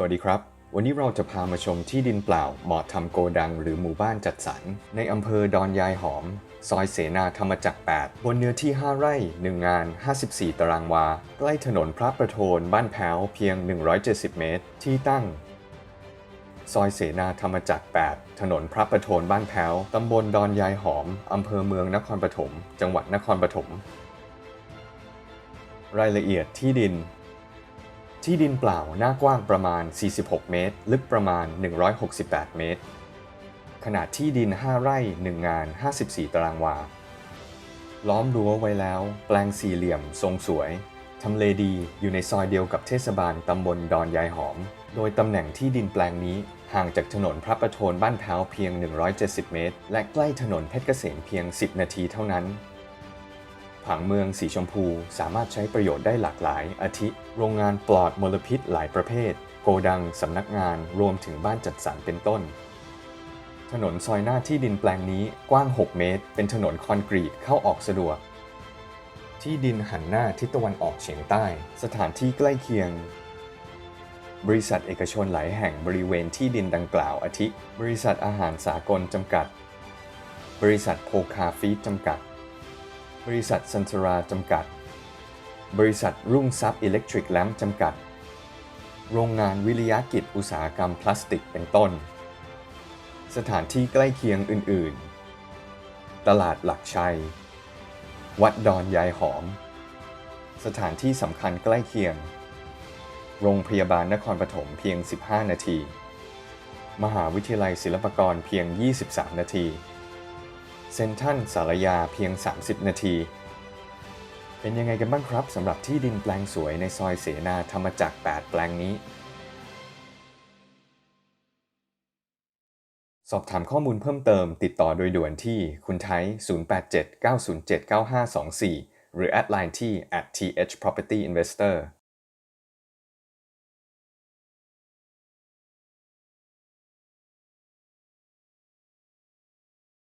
สวัสดีครับ วันนี้เราจะพามาชมที่ดินเปล่าเหมาะทำโกดังหรือหมู่บ้านจัดสรร ในอำเภอดอนยายหอม ซอยเสนาธรรมจักร 8 บนเนื้อที่ 5 ไร่ 1 งาน 54 ตารางวา ใกล้ถนนพระประโทนบ้านแพ้วเพียง 170 เมตร ที่ตั้ง ซอยเสนาธรรมจักร 8 ถนนพระประโทนบ้านแพ้วตำบลดอนยายหอมอำเภอเมืองนครปฐม จังหวัดนครปฐม รายละเอียดที่ดิน ที่ดินเปล่าหน้ากว้างประมาณ 46 เมตร ลึกประมาณ 168 เมตร ขนาดที่ดิน 5 ไร่ 1 งาน 54 ตารางวา ล้อมรั้วไว้แล้ว แปลงสี่เหลี่ยม ทรงสวย ทำเลดีอยู่ในซอยเดียวกับเทศบาลตำบลดอนยายหอม โดยตำแหน่งที่ดินแปลงนี้ห่างจากถนนพระประโทนบ้านแพ้วเพียง 170 เมตร และใกล้ถนนเพชรเกษมเพียง 10 นาทีเท่านั้น ผังเมืองสีชมพู สามารถใช้ประโยชน์ได้หลากหลาย อาทิ โรงงานปลอดมลพิษหลายประเภท โกดัง สำนักงาน รวมถึงบ้านจัดสรรเป็นต้น ถนนซอยหน้าที่ดินแปลงนี้กว้าง 6 เมตร เป็นถนนคอนกรีตเข้าออกสะดวก ที่ดินหันหน้าทิศตะวันออกเฉียงใต้ สถานที่ใกล้เคียงบริษัทเอกชนหลายแห่งบริเวณที่ดินดังกล่าวอาทิ บริษัทอาหารสากลจำกัด บริษัทโพคาฟีจำกัด บริษัทซันตราจำกัด บริษัทรุ่งทรัพย์อิเล็กทริกแลมจำกัด โรงงานวิริยะกิจอุตสาหกรรมพลาสติกเป็นต้น สถานที่ใกล้เคียงอื่น ๆ ตลาดหลักชัย วัดดอนยายหอม สถานที่สำคัญใกล้เคียง โรงพยาบาลนครปฐมเพียง 15 นาที มหาวิทยาลัยศิลปากรเพียง 23 นาที เซนทันสารยาเพียง 30 นาที เป็นยังไงกันบ้างครับสำหรับที่ดินแปลงสวยในซอยเสนาธรรมจักร 8 แปลงนี้ สอบถามข้อมูลเพิ่มเติมติดต่อโดยด่วนที่คุณไทย 087 907 9524 หรือแอดไลน์ที่ at @thpropertyinvestor